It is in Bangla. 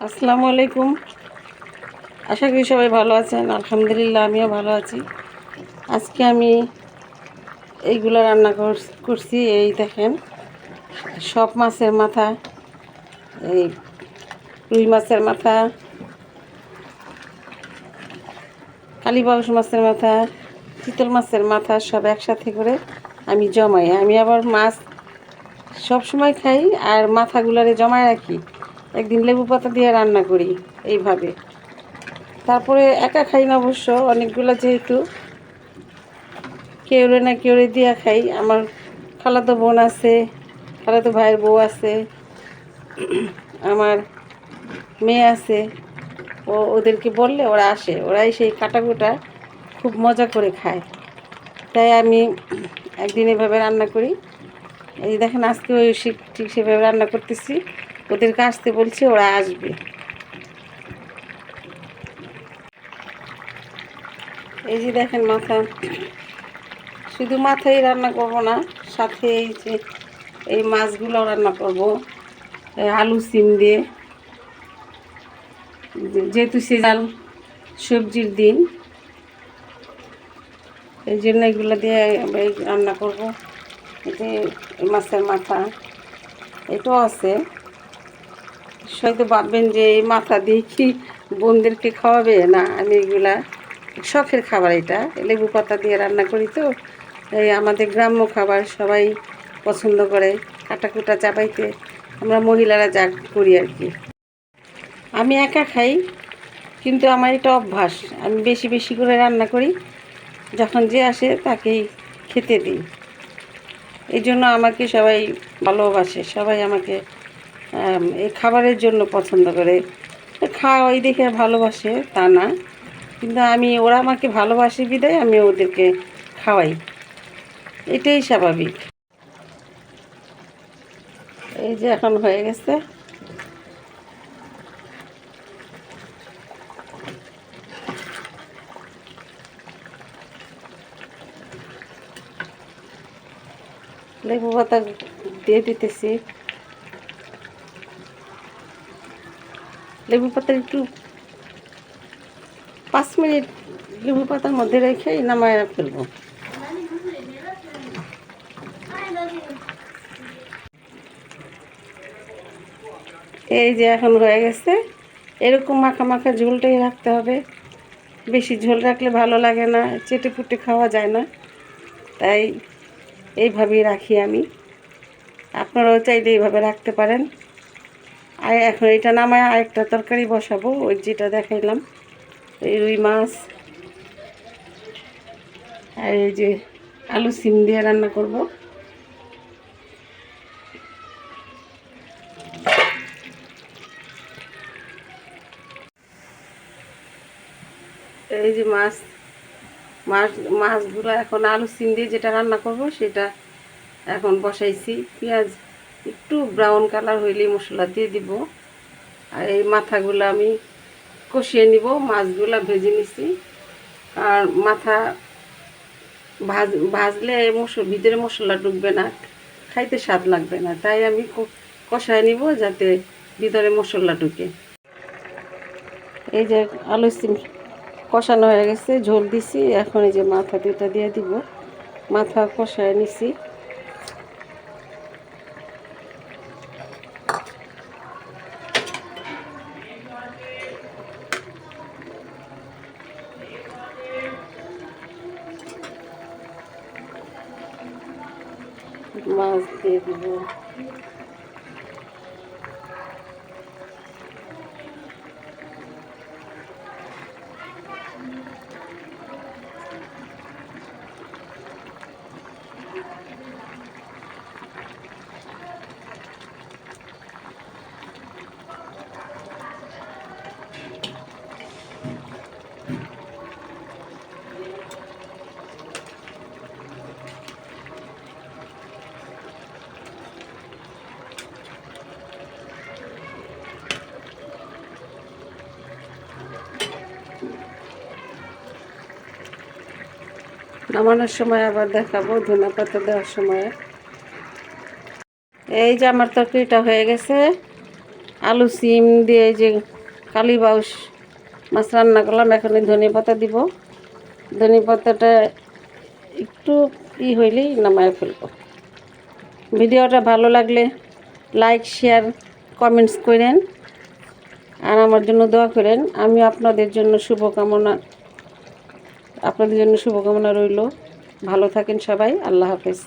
আসসালামু আলাইকুম। আশা করি সবাই ভালো আছেন। আলহামদুলিল্লাহ, আমিও ভালো আছি। আজকে আমি এইগুলো রান্না কর- করছি। এই দেখেন, সব মাছের মাথা, এই রুই মাছের মাথা কালীবাউস মাছের মাথা, চিতল মাছের মাথা সব একসাথে করে আমি জমাই। আমি আবার মাছ সব সময় খাই আর মাথাগুলারে জমায় রাখি। একদিন লেবু পাতা দিয়ে রান্না করি, এইভাবে। তারপরে একা খাই না অবশ্য, অনেকগুলো যেহেতু। কেউরে না কেউরে দিয়া খাই। আমার খালাতো বোন আছে, খালাতো ভাইয়ের বউ আছে, আমার মেয়ে আছে। ও ওদেরকে বললে ওরা আসে, ওরাই সেই কাটাকুটা খুব মজা করে খায়। তাই আমি একদিন এভাবে রান্না করি। এই দেখেন আজকে ওই ঠিক সেভাবে রান্না করতেছি। ওদেরকে আসতে বলছি, ওরা আসবে। এই যে দেখেন মাথা। শুধু মাথাই রান্না করব না, সাথে এই যে এই মাছগুলো রান্না করব আলু সিম দিয়ে। যেহেতু সিজাল সবজির দিন, এই জন্য এগুলো দিয়ে রান্না করব। যে মাছের মাথা, এটাও আছে। হয়তো ভাববেন যে এই মাথা দিয়ে কি বোনদেরকে খাওয়াবে? না আমি এগুলা শখের খাবার এটা। লেবু পাতা দিয়ে রান্না করি তো। এই আমাদের গ্রাম্য খাবার সবাই পছন্দ করে কাটাকুটা চাপাইতে। আমরা মহিলারা যা করি আর কি। আমি একা খাই কিন্তু আমার এটা অভ্যাস। আমি বেশি বেশি করে রান্না করি। যখন যে আসে তাকেই খেতে দিই। এই জন্য আমাকে সবাই ভালোবাসে। সবাই আমাকে আম, এই খাবারের জন্য পছন্দ করে। খাওয়াই দেখে ভালোবাসে, তা না। কিন্তু আমি, ওরা আমাকে ভালোবাসে বিদায়, আমি ওদেরকে খাওয়াই। এটাই স্বাভাবিক। এই যে এখন হয়ে গেছে। লেবু পাতা দিয়ে দিতেছি। লেবু পাতা একটু পাঁচ মিনিট লেবু পাতার মধ্যে রেখে নামায় ফেলব। এই যে এখন হয়ে গেছে। এরকম মাখা মাখা ঝোলটাই রাখতে হবে। বেশি ঝোল রাখলে ভালো লাগে না, চেটে পুটে খাওয়া যায় না। তাই এইভাবেই রাখি আমি। আপনারাও চাইলে এইভাবে রাখতে পারেন। আর এখন এটা নামায় আরেকটা তরকারি বসাবো, ওই যেটা দেখাইলাম, এই রুই মাছ, আর এই যে আলু সিম দিয়ে রান্না করব। এই যে মাছ মাছ, মাছগুলো এখন আলু সিম দিয়ে যেটা রান্না করব, সেটা এখন বসাইছি, পেঁয়াজ একটু ব্রাউন কালার হইলেই মশলা দিয়ে দিব। আর এই মাথাগুলো আমি কষিয়ে নিব, মাছগুলো ভেজে নিছি। আর মাথা ভাজ, ভাজলে মশলা ভিতরে মশলা ঢুকবে না, খাইতে স্বাদ লাগবে না। তাই আমি কষায় নিব যাতে ভিতরে মশলা ঢুকে। এই যে আলু সিম কষানো হয়ে গেছে, ঝোল দিছি। এখন এই যে মাথা দুটা দিয়ে দিব। মাথা কষায় নিছি। মাছ দিয়ে দিব নামানোর সময় আবার দেখাবো, ধনে পাতা দেওয়ার সময়। এই যে আমার তরকারিটা হয়ে গেছে। আলু, সিম দিয়ে যে কালি বাউস মাছ রান্না করলাম, এখন ধনে পাতা দিব। ধনে পাতাটা একটু ই হইলেই নামায় ফেলব। ভিডিওটা ভালো লাগলে লাইক, শেয়ার, কমেন্টস করেন। আর আমার জন্য দোয়া করেন। আমি আপনাদের জন্য শুভকামনা আপনাদের জন্য শুভকামনা রইল। ভালো থাকেন সবাই আল্লাহ হাফেজ।